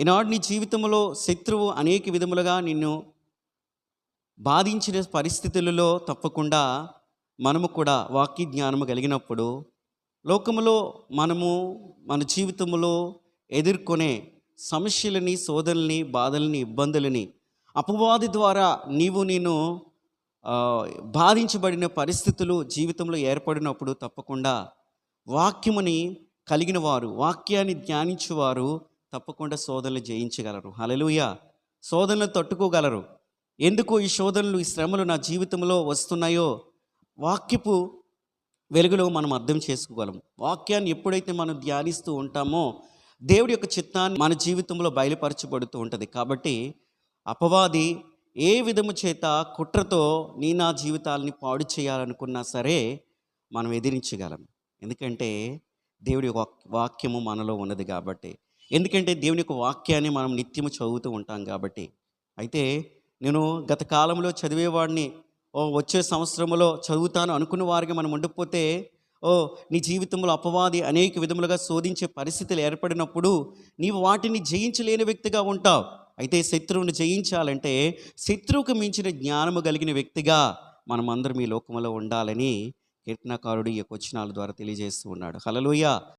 ఈనాడు నీ జీవితంలో శత్రువు అనేక విధములుగా నిన్ను బాధించిన పరిస్థితులలో తప్పకుండా మనము కూడా వాక్య జ్ఞానము కలిగినప్పుడు లోకములో మనము మన జీవితంలో ఎదుర్కొనే సమస్యలని శోధనల్ని బాధల్ని ఇబ్బందులని అపవాది ద్వారా నీవు నేను బాధించబడిన పరిస్థితులు జీవితంలో ఏర్పడినప్పుడు తప్పకుండా వాక్యముని కలిగిన వారు వాక్యాన్ని ధ్యానించేవారు తప్పకుండా శోధనలు జయించగలరు. హల్లెలూయా. శోధనలు తట్టుకోగలరు. ఎందుకు ఈ శోధనలు ఈ శ్రమలు నా జీవితంలో వస్తున్నాయో? వాక్యపు వెలుగులో మనం అర్థం చేసుకోగలం. వాక్యాన్ని ఎప్పుడైతే మనం ధ్యానిస్తూ ఉంటామో దేవుడి యొక్క చిత్తాన్ని మన జీవితంలో బయలుపరచబడుతూ ఉంటుంది. కాబట్టి అపవాది ఏ విధము చేత కుట్రతో నీ నా జీవితాలని పాడు చేయాలనుకున్నా సరే మనం ఎదిరించగలం. ఎందుకంటే దేవుడి వాక్- వాక్యము మనలో ఉన్నది కాబట్టి. ఎందుకంటే దేవుని యొక్క వాక్యాన్ని మనం నిత్యము చదువుతూ ఉంటాం కాబట్టి. అయితే నేను గత కాలంలో చదివేవాడిని ఓ వచ్చే సంవత్సరంలో చదువుతాను అనుకున్న వారికి మనం ఉండిపోతే ఓ నీ జీవితంలో అపవాది అనేక విధములుగా శోధించే పరిస్థితులు ఏర్పడినప్పుడు నీవు వాటిని జయించలేని వ్యక్తిగా ఉంటావు. అయితే శత్రువుని జయించాలంటే శత్రువుకు మించిన జ్ఞానము కలిగిన వ్యక్తిగా మనమందరం ఈ లోకములో ఉండాలని కీర్తనకారుడు ఈ యొక్క వచనాల ద్వారా తెలియజేస్తూ ఉన్నాడు. హలలోయ